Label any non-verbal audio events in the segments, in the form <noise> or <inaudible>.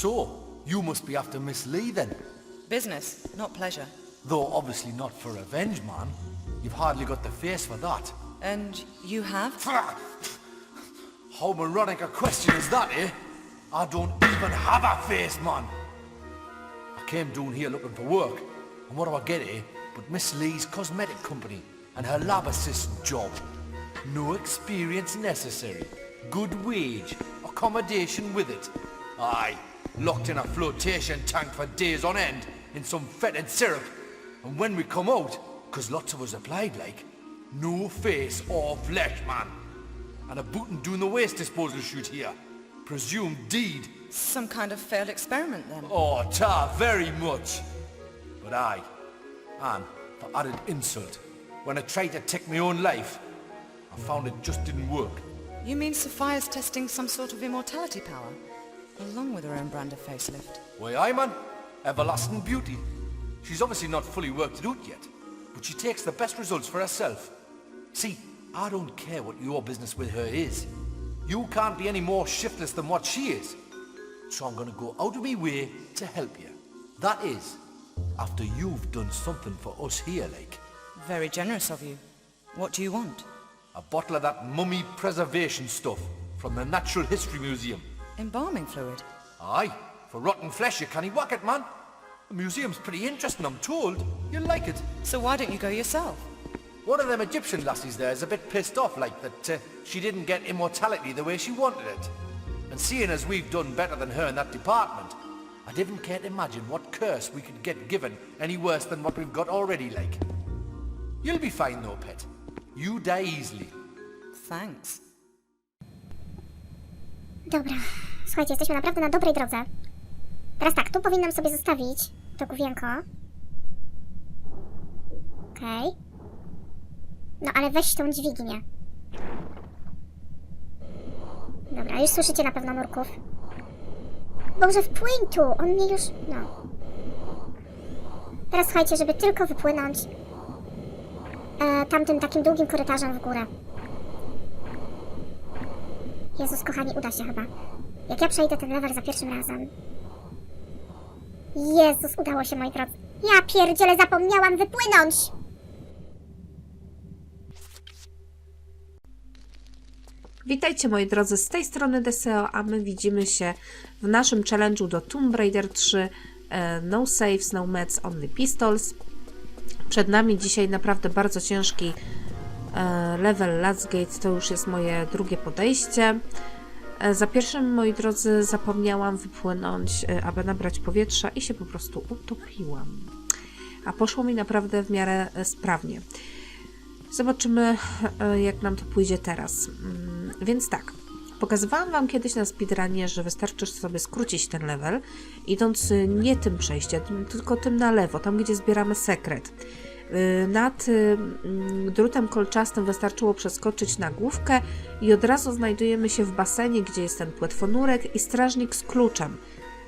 So, you must be after Miss Lee then. Business, not pleasure. Though obviously not for revenge, man. You've hardly got the face for that. And you have? <laughs> How moronic a question is that, eh? I don't even have a face, man. I came down here looking for work, and what do I get, eh? But Miss Lee's cosmetic company and her lab assistant job. No experience necessary. Good wage. Accommodation with it. Aye, locked in a flotation tank for days on end in some fetid syrup. And when we come out, 'cause lots of us applied like, no face or flesh, man. And a bootin' doing the waste disposal shoot here. Presumed deed. Some kind of failed experiment then. Oh, ta, very much. But I, and for added insult, when I tried to take my own life, I found it just didn't work. You mean Sophia's testing some sort of immortality power? Along with her own brand of facelift. Why, I man, everlasting beauty. She's obviously not fully worked it out yet, but she takes the best results for herself. See, I don't care what your business with her is. You can't be any more shiftless than what she is. So I'm gonna go out of my way to help you. That is, after you've done something for us here, like. Very generous of you. What do you want? A bottle of that mummy preservation stuff from the Natural History Museum. Embalming fluid. Aye, for rotten flesh you can't whack it, man. The museum's pretty interesting, I'm told. You'll like it. So why don't you go yourself? One of them Egyptian lassies there is a bit pissed off like that uh, she didn't get immortality the way she wanted it. And seeing as we've done better than her in that department, I didn't care to imagine what curse we could get given any worse than what we've got already, like. You'll be fine though, pet. You die easily. Thanks. Dobra, słuchajcie, jesteśmy naprawdę na dobrej drodze. Teraz tak, tu powinnam sobie zostawić to główienko. Okej. No ale weź tą dźwignię. Dobra, już słyszycie na pewno nurków. Boże, wpłyń tu! On mnie już... no. Teraz słuchajcie, żeby tylko wypłynąć e, tamtym takim długim korytarzem w górę. Jezus, kochani, uda się chyba. Jak ja przejdę ten level za pierwszym razem. Jezus, udało się, moi drodzy. Ja pierdzielę, zapomniałam wypłynąć! Witajcie moi drodzy, z tej strony Deseo, a my widzimy się w naszym challenge'u do Tomb Raider 3 e, No Saves, No Meds, Only Pistols. Przed nami dzisiaj naprawdę bardzo ciężki e, level Last Gate, to już jest moje drugie podejście. E, Za pierwszym, moi drodzy, zapomniałam wypłynąć, e, aby nabrać powietrza i się po prostu utopiłam. A poszło mi naprawdę w miarę e, sprawnie. Zobaczymy, jak nam to pójdzie teraz. Mm, Więc tak, pokazywałam Wam kiedyś na speedrunie, że wystarczy sobie skrócić ten level, idąc nie tym przejściem, tylko tym na lewo, tam gdzie zbieramy sekret. Y, Nad y, mm, drutem kolczastym wystarczyło przeskoczyć na główkę i od razu znajdujemy się w basenie, gdzie jest ten płetwonurek i strażnik z kluczem.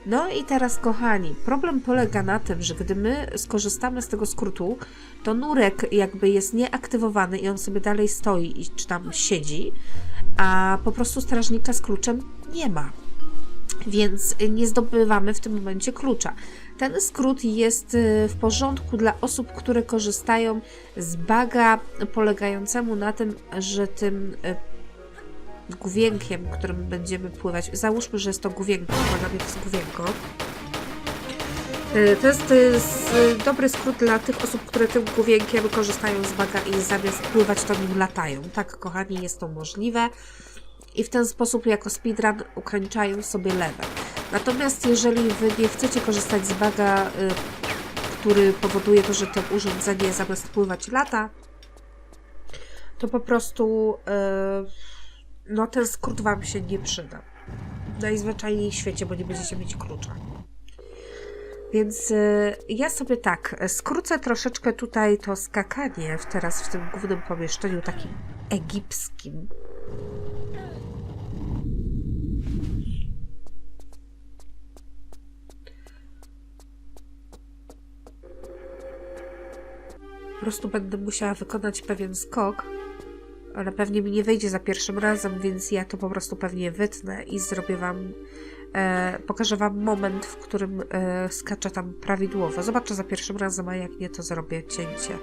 No i teraz, kochani, problem polega na tym, że gdy my skorzystamy z tego skrótu, to nurek jakby jest nieaktywowany i on sobie dalej stoi i czy tam siedzi, a po prostu strażnika z kluczem nie ma. Więc nie zdobywamy w tym momencie klucza. Ten skrót jest y, w porządku dla osób, które korzystają z baga polegającemu na tym, że tym y, główienkiem, którym będziemy pływać, załóżmy, że jest to główienko, uwaga, to jest główienko, Y, To jest y, dobry skrót dla tych osób, które tym główienkiem korzystają z baga i zamiast pływać to nim latają. Tak, kochani, jest to możliwe. I w ten sposób jako speedrun ukończają sobie level. Natomiast jeżeli Wy nie chcecie korzystać z baga, y, który powoduje to, że to urządzenie zamiast pływać lata, to po prostu y, no ten skrót Wam się nie przyda. Najzwyczajniej w świecie, bo nie będziecie mieć klucza. Więc y, ja sobie tak, skrócę troszeczkę tutaj to skakanie w, teraz w tym głównym pomieszczeniu takim egipskim. Prostu będę musiała wykonać pewien skok, ale pewnie mi nie wyjdzie za pierwszym razem, więc ja to po prostu pewnie wytnę i zrobię Wam E, pokażę Wam moment, w którym e, skaczę tam prawidłowo. Zobaczę za pierwszym razem, a jak nie, to zrobię cięcie.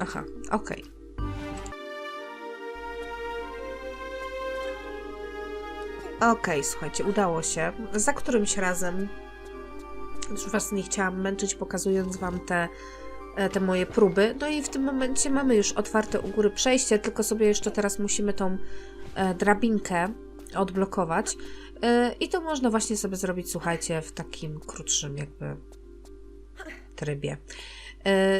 Aha, okej. Okej, słuchajcie, udało się. Za którymś razem, już Was nie chciałam męczyć, pokazując Wam te, e, te moje próby. No i w tym momencie mamy już otwarte u góry przejście, tylko sobie jeszcze teraz musimy tą e, drabinkę odblokować. E, I to można właśnie sobie zrobić, słuchajcie, w takim krótszym jakby trybie.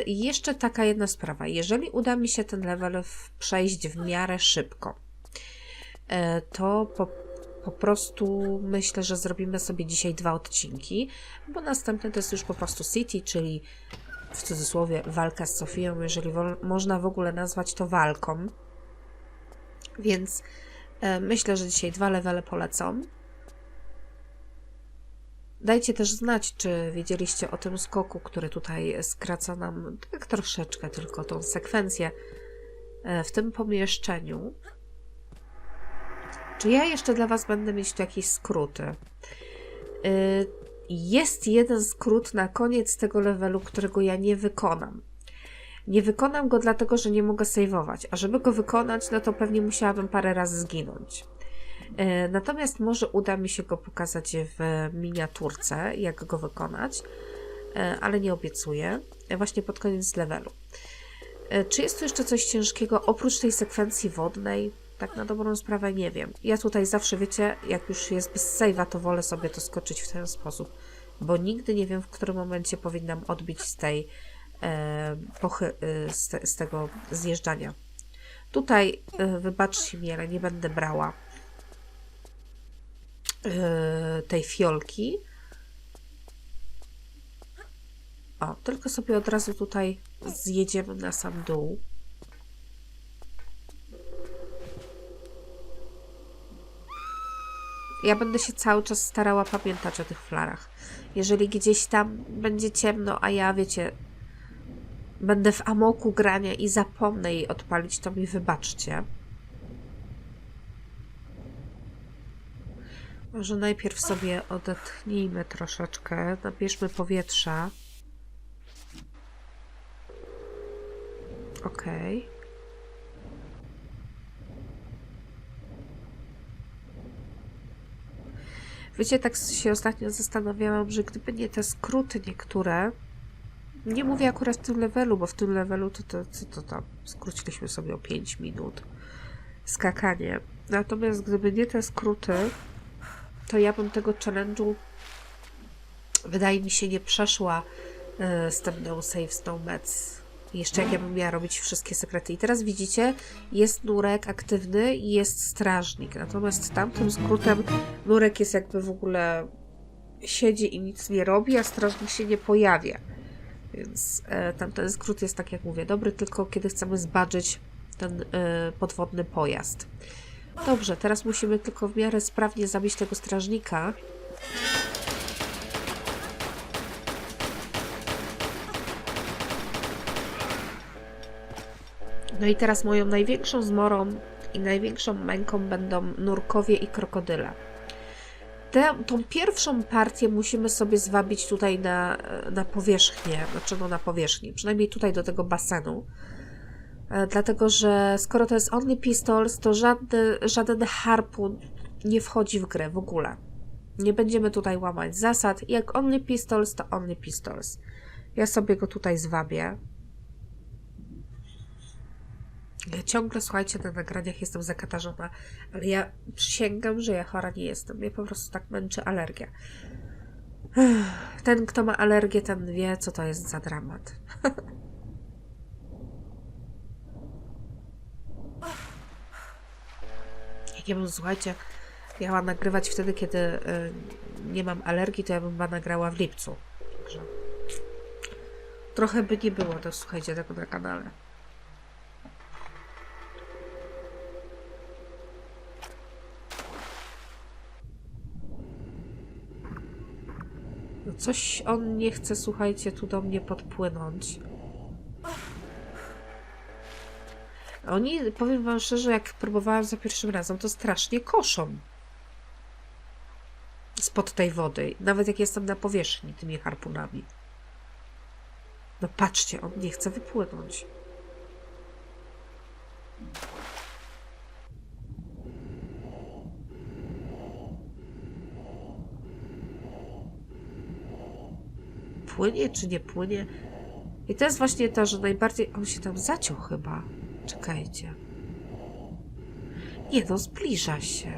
Jeszcze taka jedna sprawa. Jeżeli uda mi się ten level przejść w miarę szybko, to po, po prostu myślę, że zrobimy sobie dzisiaj dwa odcinki, bo następny to jest już po prostu City, czyli w cudzysłowie walka z Sofią, jeżeli można w ogóle nazwać to walką. Więc e, myślę, że dzisiaj dwa levele polecą. Dajcie też znać, czy wiedzieliście o tym skoku, który tutaj skraca nam tak troszeczkę tylko tą sekwencję e, w tym pomieszczeniu. Czy ja jeszcze dla Was będę mieć tu jakieś skróty? Y, Jest jeden skrót na koniec tego levelu, którego ja nie wykonam. Nie wykonam go dlatego, że nie mogę saveować, a żeby go wykonać, no to pewnie musiałabym parę razy zginąć. Y, Natomiast może uda mi się go pokazać w miniaturce, jak go wykonać, y, ale nie obiecuję. Właśnie pod koniec levelu. Czy jest tu jeszcze coś ciężkiego oprócz tej sekwencji wodnej? Tak na dobrą sprawę nie wiem. Ja tutaj zawsze, wiecie, jak już jest bez save'a, to wolę sobie to skoczyć w ten sposób, bo nigdy nie wiem, w którym momencie powinnam odbić z tej e, pochy, e, z, te, z tego zjeżdżania. Tutaj, e, wybaczcie mi, ale nie będę brała e, tej fiolki. O, tylko sobie od razu tutaj zjedziemy na sam dół. Ja będę się cały czas starała pamiętać o tych flarach. Jeżeli gdzieś tam będzie ciemno, a ja wiecie, będę w amoku grania i zapomnę jej odpalić, to mi wybaczcie. Może najpierw sobie odetchnijmy troszeczkę, nabierzmy powietrza. Okej. Wiecie, tak się ostatnio zastanawiałam, że gdyby nie te skróty niektóre, nie mówię akurat w tym levelu, bo w tym levelu to, to co to tam, skróciliśmy sobie o 5 minut skakanie. Natomiast gdyby nie te skróty, to ja bym tego challenge'u wydaje mi się nie przeszła e, z tym no save, no meds. Jeszcze jak ja bym miała robić wszystkie sekrety. I teraz widzicie, jest nurek aktywny i jest strażnik. Natomiast tamtym skrótem nurek jest jakby w ogóle siedzi i nic nie robi, a strażnik się nie pojawia. Więc e, tamten skrót jest, tak jak mówię, dobry tylko kiedy chcemy zbadżyć ten e, podwodny pojazd. Dobrze, teraz musimy tylko w miarę sprawnie zabić tego strażnika. No i teraz moją największą zmorą i największą męką będą nurkowie i krokodyle. Tą pierwszą partię musimy sobie zwabić tutaj na, na powierzchnię, znaczy no na powierzchni, przynajmniej tutaj do tego basenu. E, Dlatego, że skoro to jest Only Pistols, to żadny, żaden harpun nie wchodzi w grę w ogóle. Nie będziemy tutaj łamać zasad. Jak Only Pistols, to Only Pistols. Ja sobie go tutaj zwabię. Ja ciągle, słuchajcie, na nagraniach jestem zakatarzona, ale ja przysięgam, że ja chora nie jestem. Mnie po prostu tak męczy alergia. Ten, kto ma alergię, ten wie, co to jest za dramat. <laughs> Jak ja bym, słuchajcie, miała nagrywać wtedy, kiedy y, nie mam alergii, to ja bym chyba nagrała w lipcu. Także trochę by nie było to, słuchajcie, tego na kanale. Coś on nie chce, słuchajcie, tu do mnie podpłynąć. Oni, powiem wam szczerze, jak próbowałam za pierwszym razem, to strasznie koszą. spod tej wody, nawet jak jestem na powierzchni tymi harpunami. No patrzcie, on nie chce wypłynąć. Płynie czy nie płynie? I to jest właśnie to, że najbardziej... On się tam zaciął chyba. Czekajcie. Nie no, zbliża się.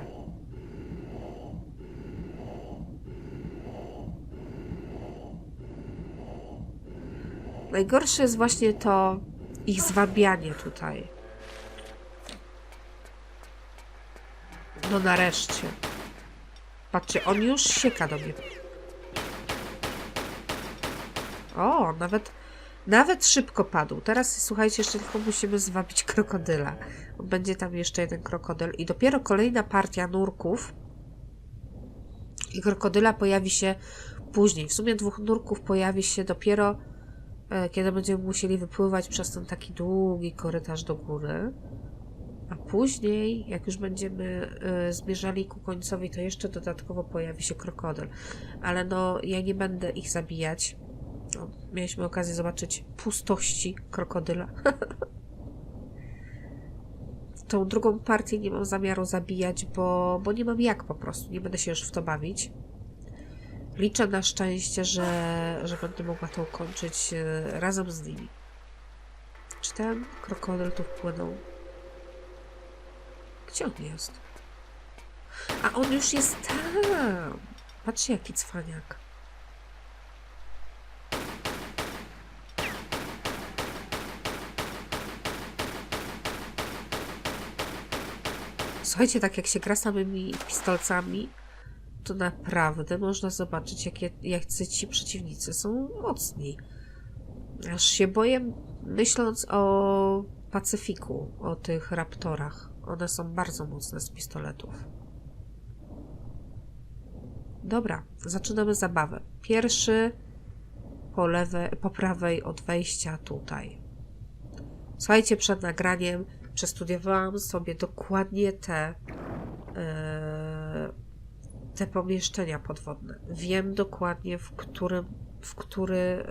Najgorsze jest właśnie to ich zwabianie tutaj. No nareszcie. Patrzcie, on już sieka do mnie. O, nawet, nawet szybko padł. Teraz słuchajcie, jeszcze tylko musimy zwabić krokodyla. Będzie tam jeszcze jeden krokodyl i dopiero kolejna partia nurków i krokodyla pojawi się później. W sumie dwóch nurków pojawi się dopiero e, kiedy będziemy musieli wypływać przez ten taki długi korytarz do góry. A później, jak już będziemy e, zmierzali ku końcowi, to jeszcze dodatkowo pojawi się krokodyl. Ale no, ja nie będę ich zabijać. No, mieliśmy okazję zobaczyć pustości krokodyla. <laughs> Tą drugą partię nie mam zamiaru zabijać, bo, bo nie mam jak po prostu. Nie będę się już w to bawić. Liczę na szczęście, że, że będę mogła to ukończyć e, razem z nimi. Czy ten krokodyl tu wpłynął? Gdzie on jest? A on już jest tam! Patrzcie, jaki cwaniak. Słuchajcie, tak jak się gra samymi pistolcami, to naprawdę można zobaczyć, jakie, ci przeciwnicy są mocni. Aż się boję, myśląc o Pacyfiku, o tych raptorach. One są bardzo mocne z pistoletów. Dobra, zaczynamy zabawę. Pierwszy po, lewej, po prawej od wejścia tutaj. Słuchajcie, przed nagraniem przestudiowałam sobie dokładnie te, e, te pomieszczenia podwodne. Wiem dokładnie, w którym, w który, e,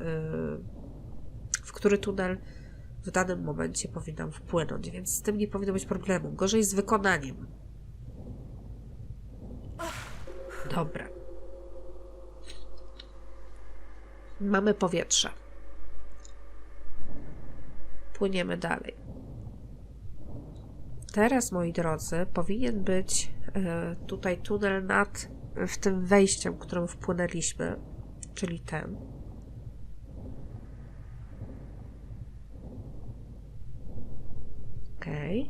w który tunel w danym momencie powinnam wpłynąć, więc z tym nie powinno być problemu. Gorzej z wykonaniem. Dobra. Mamy powietrze. Płyniemy dalej. Teraz, moi drodzy, powinien być e, tutaj tunel nad w tym wejściem, którym wpłynęliśmy, czyli ten. Okay.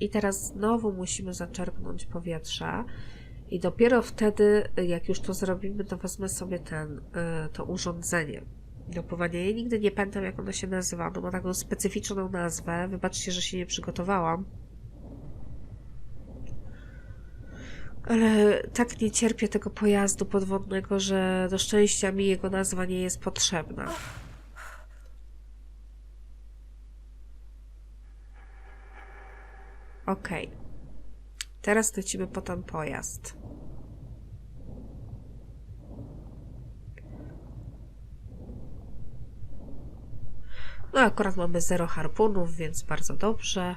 I teraz znowu musimy zaczerpnąć powietrza. I dopiero wtedy, jak już to zrobimy, to wezmę sobie ten, to urządzenie do pływania. Ja nigdy nie pamiętam, jak ono się nazywa. Ono ma taką specyficzną nazwę. Wybaczcie, że się nie przygotowałam. Ale tak nie cierpię tego pojazdu podwodnego, że do szczęścia mi jego nazwa nie jest potrzebna. Okej. Okay. Teraz lecimy po ten pojazd. No akurat mamy zero harpunów, więc bardzo dobrze.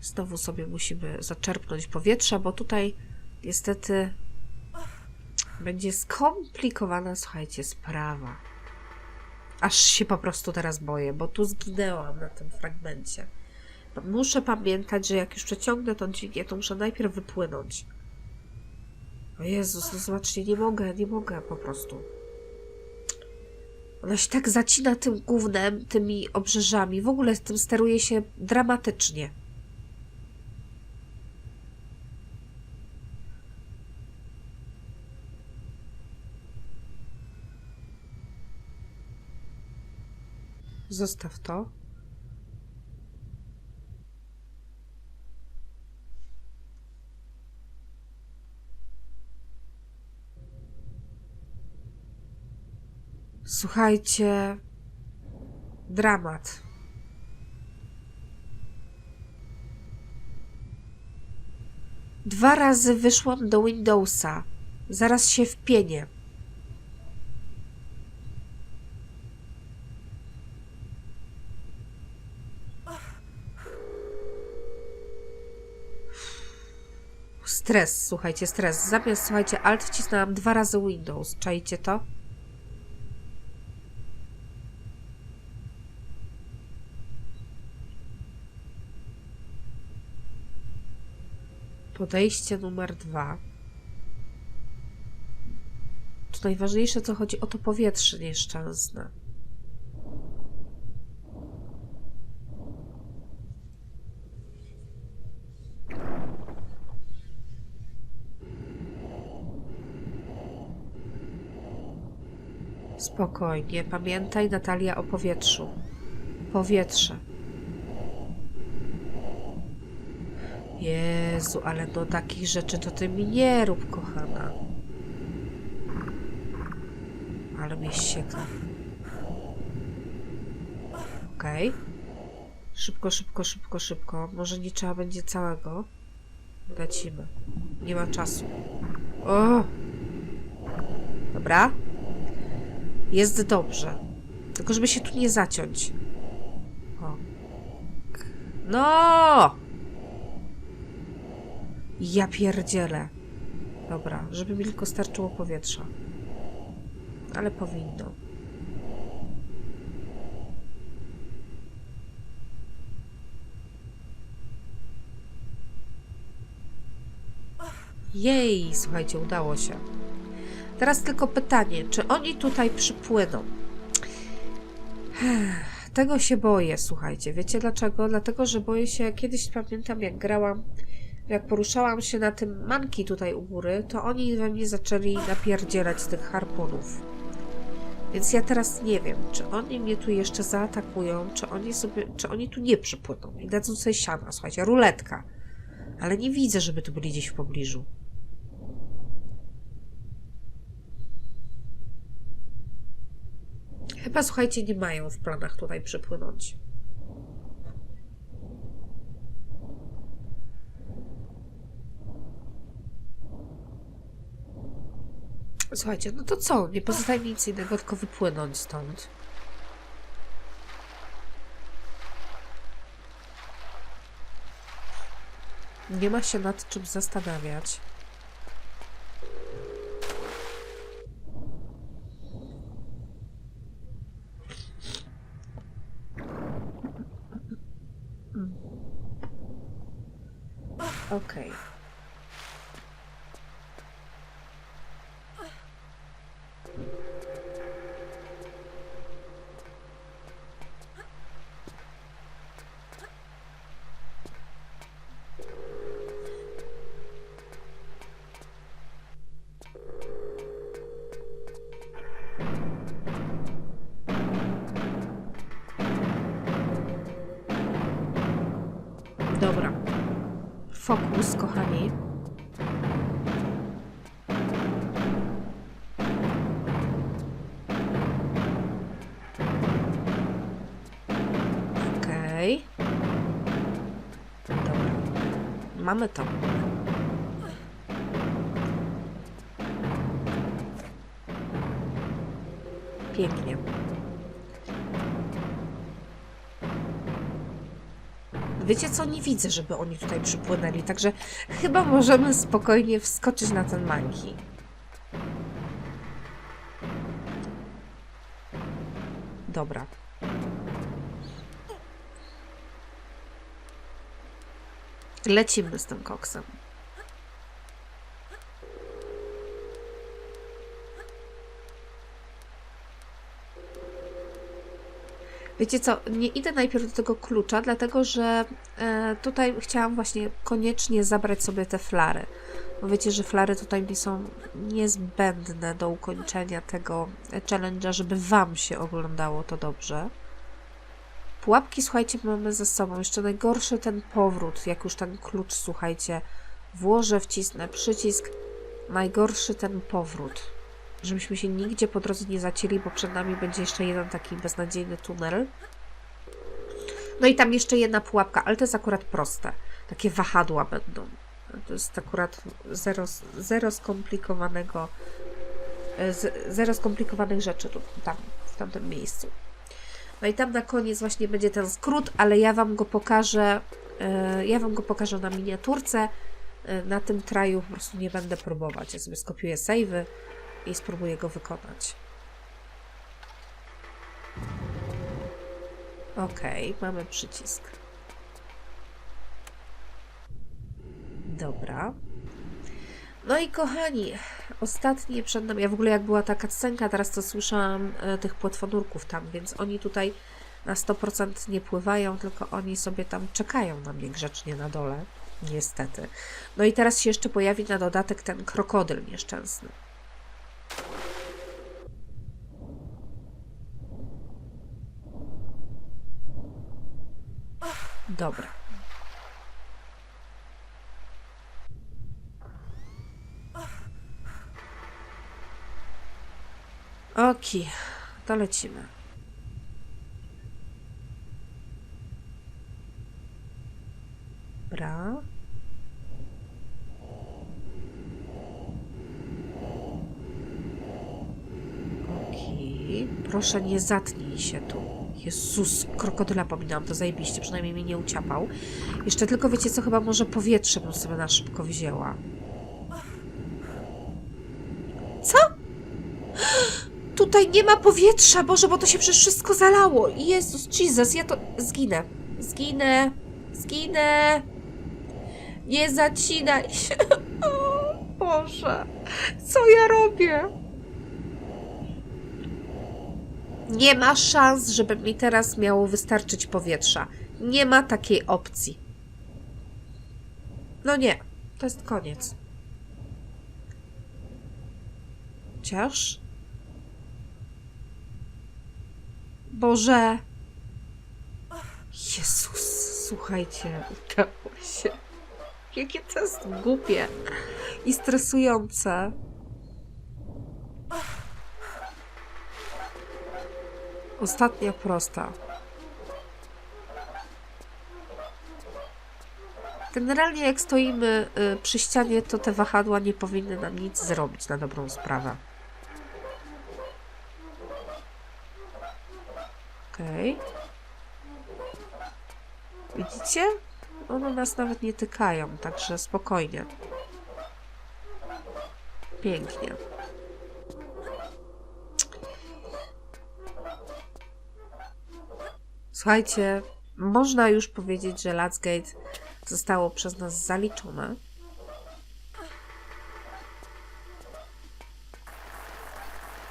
Znowu sobie musimy zaczerpnąć powietrza, bo tutaj niestety będzie skomplikowana, słuchajcie, sprawa. Aż się po prostu teraz boję, bo tu zginęłam na tym fragmencie. Muszę pamiętać, że jak już przeciągnę tą dźwignię, to muszę najpierw wypłynąć. O Jezus, no zobaczcie, nie mogę, nie mogę po prostu. Ona się tak zacina tym gównem, tymi obrzeżami. W ogóle z tym steruje się dramatycznie. Zostaw to. Słuchajcie. Dramat. Dwa razy wyszłam do Windowsa. Zaraz się wpienię. Stres, słuchajcie, stres. Zamiast, słuchajcie, alt wcisnęłam dwa razy Windows. Czajcie to? Podejście numer dwa. To najważniejsze, co chodzi o to powietrze nieszczęsne. Spokojnie, pamiętaj Natalia o powietrzu. Powietrze. Jezu, ale no takich rzeczy to ty mi nie rób, kochana. Ale mnie ścieka. Okej. Szybko, szybko, szybko, szybko. Może nie trzeba będzie całego. Lecimy. Nie ma czasu. O! Dobra. Jest dobrze. Tylko żeby się tu nie zaciąć. O. No! Ja pierdzielę. Dobra, żeby mi tylko starczyło powietrza. Ale powinno. Jej, słuchajcie, udało się. Teraz tylko pytanie, czy oni tutaj przypłyną? Tego się boję, słuchajcie. Wiecie dlaczego? Dlatego, że boję się, kiedyś pamiętam jak grałam, jak poruszałam się na tym manki tutaj u góry, to oni we mnie zaczęli napierdzielać z tych harpunów. Więc ja teraz nie wiem, czy oni mnie tu jeszcze zaatakują, czy oni sobie, czy oni tu nie przypłyną i dadzą sobie siana, słuchajcie, ruletka. Ale nie widzę, żeby tu byli gdzieś w pobliżu. Chyba, słuchajcie, nie mają w planach tutaj przypłynąć. Słuchajcie, no to co? Nie pozostaje mi nic innego, tylko wypłynąć stąd. Nie ma się nad czym zastanawiać. Fokus, kochani. Okej. Dobra. Mamy to. Wiecie co? Nie widzę, żeby oni tutaj przypłynęli, także chyba możemy spokojnie wskoczyć na ten manki. Dobra. Lecimy z tym koksem. Wiecie co, nie idę najpierw do tego klucza, dlatego że e, tutaj chciałam właśnie koniecznie zabrać sobie te flary. Bo wiecie, że flary tutaj mi są niezbędne do ukończenia tego challenge'a, żeby Wam się oglądało to dobrze. Pułapki, słuchajcie, mamy ze sobą. Jeszcze najgorszy ten powrót, jak już ten klucz, słuchajcie, włożę, wcisnę przycisk. Najgorszy ten powrót. Żebyśmy się nigdzie po drodze nie zacięli, bo przed nami będzie jeszcze jeden taki beznadziejny tunel. No i tam jeszcze jedna pułapka, ale to jest akurat proste. Takie wahadła będą. To jest akurat zero, zero skomplikowanego, e, zero skomplikowanych rzeczy tu, tam, w tamtym miejscu. No i tam na koniec właśnie będzie ten skrót, ale ja Wam go pokażę, e, ja Wam go pokażę na miniaturce. E, Na tym traju po prostu nie będę próbować. Ja sobie skopiuję savey i spróbuję go wykonać. Okej, mamy przycisk. Dobra. No i kochani, ostatnie przed nami. Ja w ogóle jak była ta cutscenka, teraz to słyszałam e, tych płetwonurków tam, więc oni tutaj na 100% nie pływają, tylko oni sobie tam czekają na mnie grzecznie na dole. Niestety. No i teraz się jeszcze pojawi na dodatek ten krokodyl nieszczęsny. Dobra. Oki, to lecimy. Dobra. Oki. Proszę nie zatnij się tu. Jezus, krokodyla pominęłam, to zajebiście, przynajmniej mnie nie uciapał. Jeszcze tylko wiecie co, chyba może powietrze bym sobie na szybko wzięła. Co? Tutaj nie ma powietrza, Boże, bo to się przez wszystko zalało. Jezus, Jesus, ja to zginę. Zginę. Zginę. Nie zacinaj się. <laughs> O, Boże, co ja robię? Nie ma szans, żeby mi teraz miało wystarczyć powietrza. Nie ma takiej opcji. No nie, to jest koniec. Chociaż. Boże. Jezus, słuchajcie, udało się. Jakie to jest głupie i stresujące. Ostatnia prosta. Generalnie jak stoimy y, przy ścianie, to te wahadła nie powinny nam nic zrobić na dobrą sprawę. Okej. Widzicie? One nas nawet nie tykają, także spokojnie. Pięknie. Słuchajcie, można już powiedzieć, że Latsgate zostało przez nas zaliczone.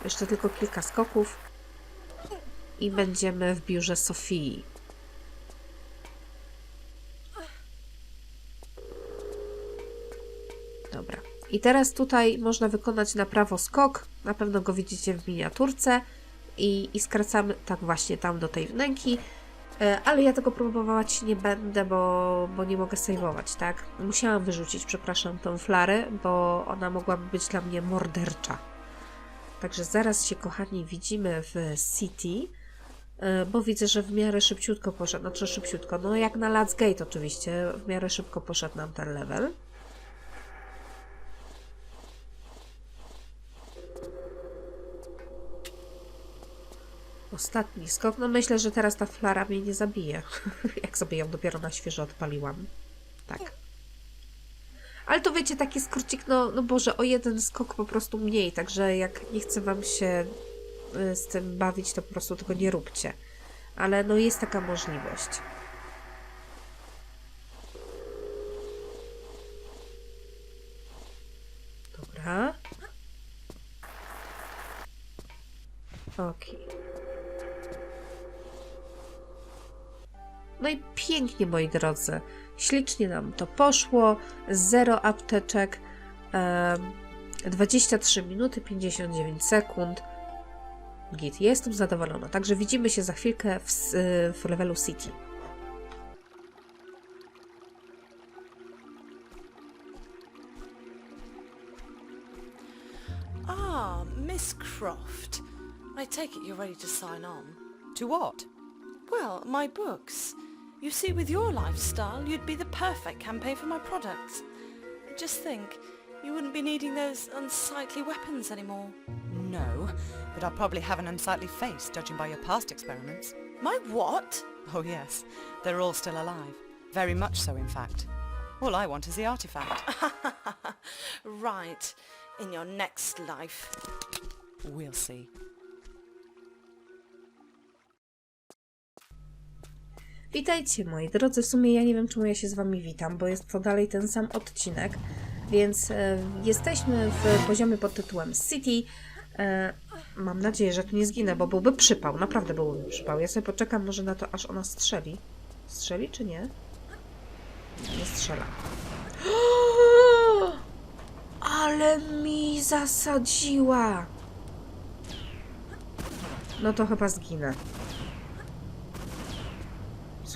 Jeszcze tylko kilka skoków i będziemy w biurze Sofii. Dobra. I teraz tutaj można wykonać na prawo skok. Na pewno go widzicie w miniaturce. I, i skracamy tak właśnie tam do tej wnęki. E, Ale ja tego próbować nie będę, bo, bo nie mogę saveować, tak? Musiałam wyrzucić, przepraszam, tą flarę, bo ona mogłaby być dla mnie mordercza. Także zaraz się, kochani, widzimy w City, e, bo widzę, że w miarę szybciutko poszedł, znaczy szybciutko, no jak na Lats Gate oczywiście, w miarę szybko poszedł nam ten level. Ostatni skok. No myślę, że teraz ta flara mnie nie zabije. <laughs> Jak sobie ją dopiero na świeżo odpaliłam. Tak. Ale to wiecie, taki skrócik, no, no Boże, o jeden skok po prostu mniej, także jak nie chce Wam się y, z tym bawić, to po prostu tego nie róbcie. Ale no jest taka możliwość. Dobra. Okej. No i pięknie, moi drodzy. Ślicznie nam to poszło. Zero apteczek. em, 23 minuty 59 sekund. Git, jestem zadowolona. Także widzimy się za chwilkę w, w levelu City. Ah, Miss Croft. I take it you're ready to sign on. To what? Well, my books. You see, with your lifestyle, you'd be the perfect campaign for my products. Just think, you wouldn't be needing those unsightly weapons anymore. No, but I'll probably have an unsightly face, judging by your past experiments. My what? Oh yes, they're all still alive. Very much so, in fact. All I want is the artifact. <laughs> <laughs> right. In your next life. we'll see. Witajcie moi drodzy, w sumie ja nie wiem czemu ja się z wami witam, bo jest to dalej ten sam odcinek, więc e, jesteśmy w poziomie pod tytułem City. E, mam nadzieję, że tu nie zginę, bo byłby przypał, naprawdę byłby przypał. Ja sobie poczekam może na to, aż ona strzeli. Strzeli czy nie? Nie strzela. <gasps> Ale mi zasadziła! No to chyba zginę.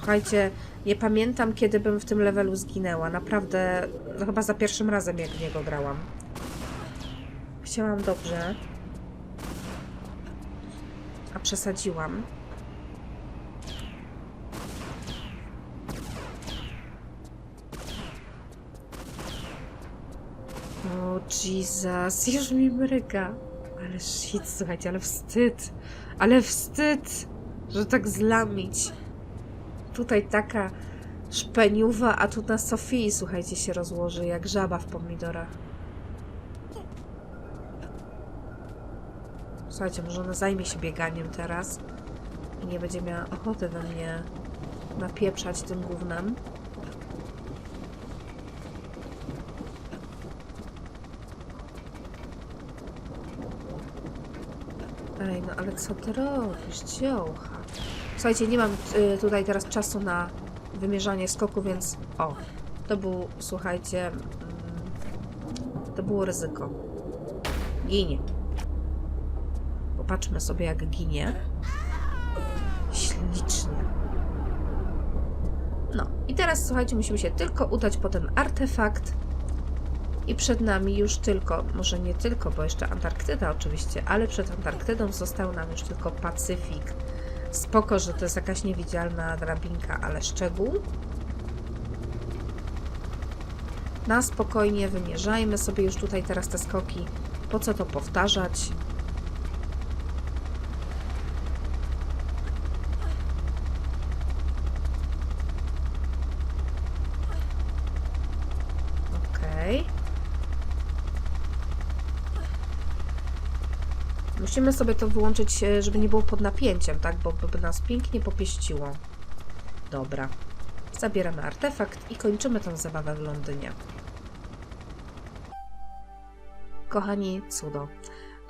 Słuchajcie, nie pamiętam kiedy bym w tym levelu zginęła. Naprawdę, no chyba za pierwszym razem jak w niego grałam. Chciałam dobrze. A przesadziłam. O Jesus, już mi mryga. Ale shit, słuchajcie, ale wstyd. Ale wstyd, że tak zlamić tutaj taka szpeniuwa, a tu na Sofii, słuchajcie, się rozłoży jak żaba w pomidorach. Słuchajcie, może ona zajmie się bieganiem teraz i nie będzie miała ochoty we mnie napieprzać tym gównem. Ej, no ale co ty robisz? Słuchajcie, nie mam y, tutaj teraz czasu na wymierzanie skoku, więc o, to był, słuchajcie, mm, to było ryzyko. Ginie. Popatrzmy sobie, jak ginie. Ślicznie. No, i teraz słuchajcie, musimy się tylko udać po ten artefakt. I przed nami już tylko, może nie tylko, bo jeszcze Antarktyda oczywiście, ale przed Antarktydą został nam już tylko Pacyfik. Spoko, że to jest jakaś niewidzialna drabinka, ale szczegół. Na spokojnie wymierzajmy sobie już tutaj teraz te skoki. Po co to powtarzać? Okej. Musimy sobie to wyłączyć, e, żeby nie było pod napięciem, tak? Bo by nas pięknie popieściło. Dobra. Zabieramy artefakt i kończymy tę zabawę w Londynie. Kochani, cudo.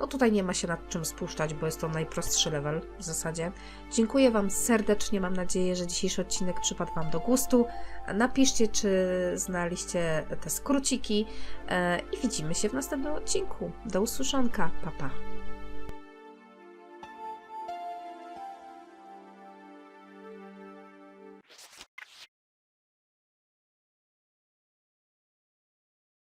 No tutaj nie ma się nad czym spuszczać, bo jest to najprostszy level w zasadzie. Dziękuję Wam serdecznie. Mam nadzieję, że dzisiejszy odcinek przypadł Wam do gustu. Napiszcie, czy znaliście te skróciki e, i widzimy się w następnym odcinku. Do usłyszonka. Pa, pa.